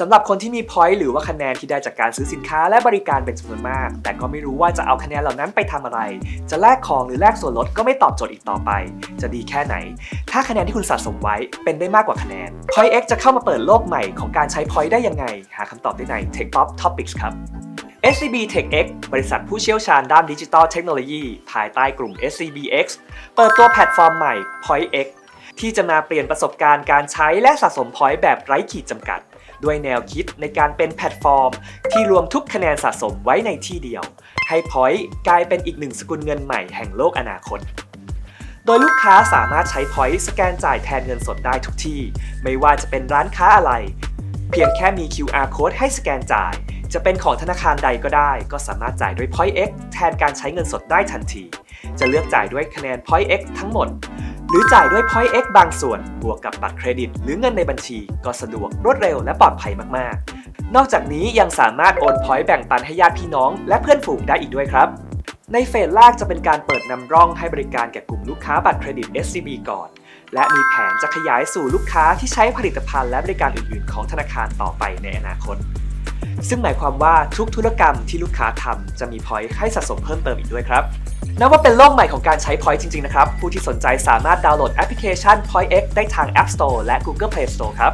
สำหรับคนที่มี point หรือว่าคะแนนที่ได้จากการซื้อสินค้าและบริการเป็นจำนวนมาก แต่ก็ไม่รู้ว่าจะเอาคะแนนเหล่านั้นไปทำอะไร จะแลกของหรือแลกส่วนลดก็ไม่ตอบโจทย์อีกต่อไป จะดีแค่ไหน ถ้าคะแนนที่คุณสะสมไว้เป็นได้มากกว่าคะแนน Point X จะเข้ามาเปิดโลกใหม่ของการใช้ point ได้ยังไง หาคำตอบได้ใน Tech Pop Topics ครับ SCB TechX บริษัทผู้เชี่ยวชาญด้านดิจิทัลเทคโนโลยีภายใต้กลุ่ม SCBX เปิดตัวแพลตฟอร์มใหม่ Point X ที่จะมาเปลี่ยนประสบการณ์การใช้และสะสม point แบบไร้ขีดจำกัด ด้วยแนวคิดในการเป็นแพลตฟอร์ม ที่รวมทุกคะแนนสะสมไว้ในที่เดียว ให้ point กลายเป็นอีกหนึ่งสกุลเงินใหม่แห่งโลกอนาคต โดยลูกค้าสามารถใช้ point สแกนจ่ายแทนเงินสดได้ทุกที่ ไม่ว่าจะเป็นร้านค้าอะไร เพียงแค่มี QR code ให้สแกนจ่าย จะเป็นของธนาคารใดก็ได้ ก็สามารถจ่ายด้วย Point X แทนการใช้เงินสดได้ทันที จะเลือกจ่ายด้วยคะแนน Point X ทั้งหมด หรือจ่ายด้วย Point X บางส่วน บวกกับบัตรเครดิต หรือเงินในบัญชี ก็สะดวกรวดเร็วและปลอดภัยมากๆ นอกจากนี้ยังสามารถโอน Point แบ่งปันให้ญาติพี่น้อง และเพื่อนฝูงได้อีกด้วยครับ ในเฟสแรกจะเป็นการเปิดนำร่องให้บริการแก่กลุ่มลูกค้าบัตรเครดิต SCB ก่อน และมีแผนจะขยายสู่ลูกค้าที่ใช้ผลิตภัณฑ์และบริการอื่นๆ ของธนาคารต่อไปในอนาคต ซึ่งหมายความว่าทุกธุรกรรมที่ลูกค้าทำจะมีพอยต์ให้สะสมเพิ่มเติมอีกด้วยครับนับว่าเป็นโลกใหม่ของการใช้พอยต์จริง ๆ นะครับ ผู้ที่สนใจสามารถดาวน์โหลดแอปพลิเคชัน point X ได้ทาง App Store และ Google Play Store ครับ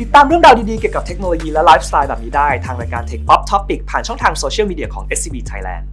ติดตามเรื่องราวดีๆ เกี่ยวกับเทคโนโลยีและไลฟ์สไตล์แบบนี้ได้ ทางรายการ Tech Pop Topic ผ่านช่องทางโซเชียลมีเดียของ SCB Thailand